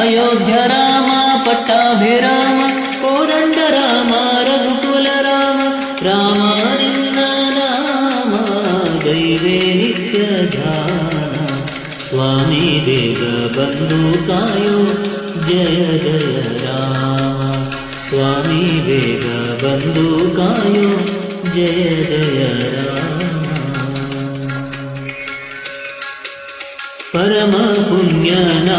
అయోధ్య రామ పట్టాభిరామ కోదండ రామ రఘుకుల రామ రామ నిన్న రామ దైవే నిత్య ధ్యాన స్వామి దేవ బంధు కాయో జయ జయ రామ స్వామి దేవ బంధు కాయో జయ జయ రామ परमपुण्यना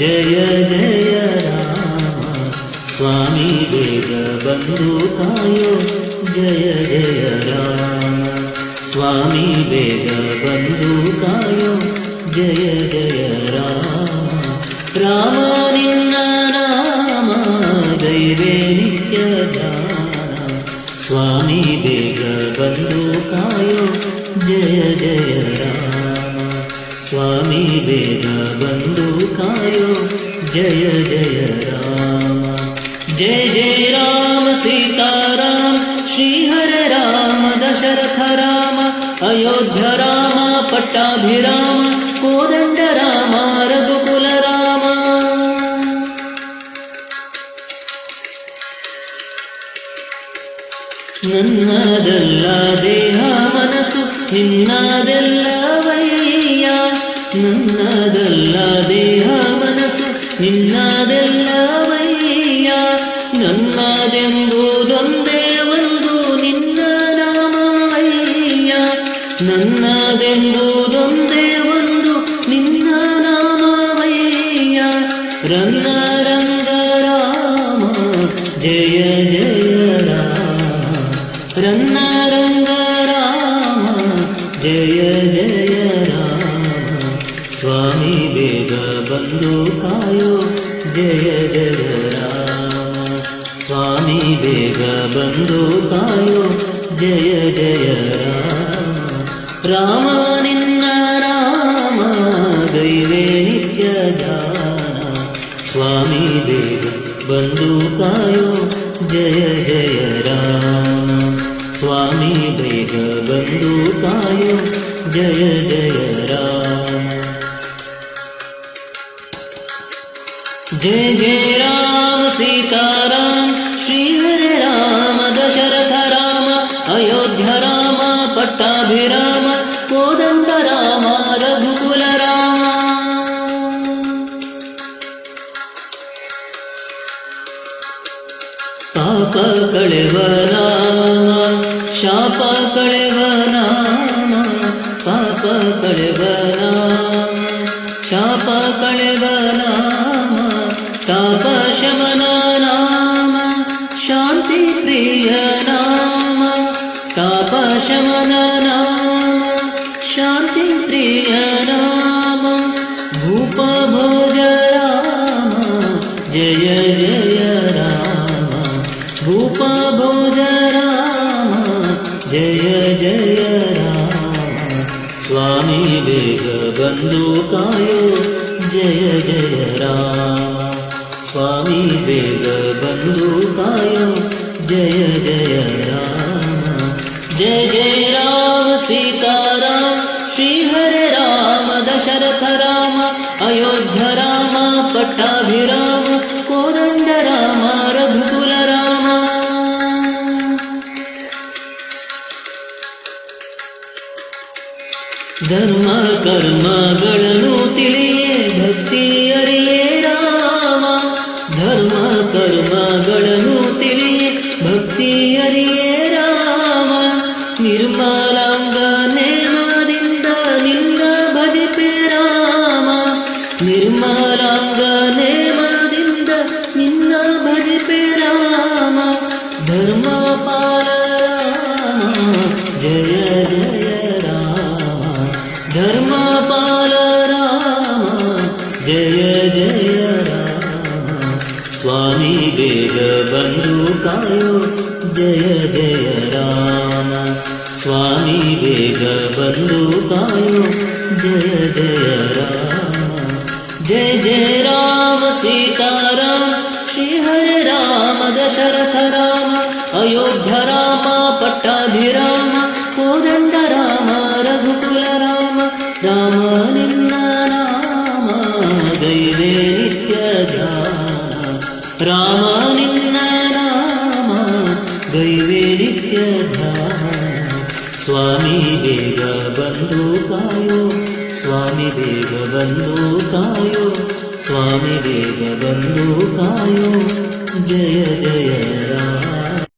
जय जय राम स्वामी वेदबन्धुकायो जय जय राम स्वामी वेदबन्धुकायो जय जय राम राम निन्न नाम दैवे नित्यदान स्वामी वेदबन्धुकायो जय जय स्वामी वेदबन्धु कायो जय जय राम जय जय राम सीता राम श्रीहर राम दशरथ राम अयोध्या राम पट्टाभिराम कोदण्ड राम रघुकुल राम ನನ್ನದೆಲ್ಲ ದೇಹ ಮನಸ್ಸು ನಿನ್ನದೆಲ್ಲ ವೈ നിന്നതല്ല ദേഹ മനസ്സു നിന്നതല്ല വയ്യ നന്നാതെന്തൂതം ദേവന്തൂ നിന്ന നാമ വയ്യ നന്നാതെന്തൂതം ദേവന്തു നിന്ന നാമ രംഗ രാമ ജയ ജയ രാമ രന്ന स्वामी वेग कायो जय जय राम स्वामी वेद कायो जय जय राम रामनि राम दैवेनित्य स्वामी वेग बन्धुकाो जय जय राम स्वामी वेग बन्धुकाय जय जय राम जय जय राम सीताराम श्रीहरे राम दशरथ राम अयोध्या राम पट्टाभिराम कोदण्ड राम रघुकुल राम पाप कळेव राम शाप कळेव राम पाप कळेव राम शांति प्रिय राम भोज राम जय जय राम भोज राम जय जय राम स्वामी कायो जय जय राम स्वामी कायो जय जय राम जय जय राम सीता రథ రామ అయోధ్య రామ పట్టాభిరామ కోదండ రామ రఘుకుల రామ ధర్మ కర్మಗಳನ್ನು जय जय राम धर्म राम जय जय राम स्वामी जय जय राम स्वामी जय जय राम जय जय राम सीताराम श्री हरे दशरथ राम अयोध्या रा पट्टाभिराम कोदण्ड राम रघुकुल राम राम राम दैवे राम रामनिन्दराम दैवे नित्य स्वामी बन्धुकायो स्वामी बन्धुकायो स्वामी बन्धुकायो जय जय राम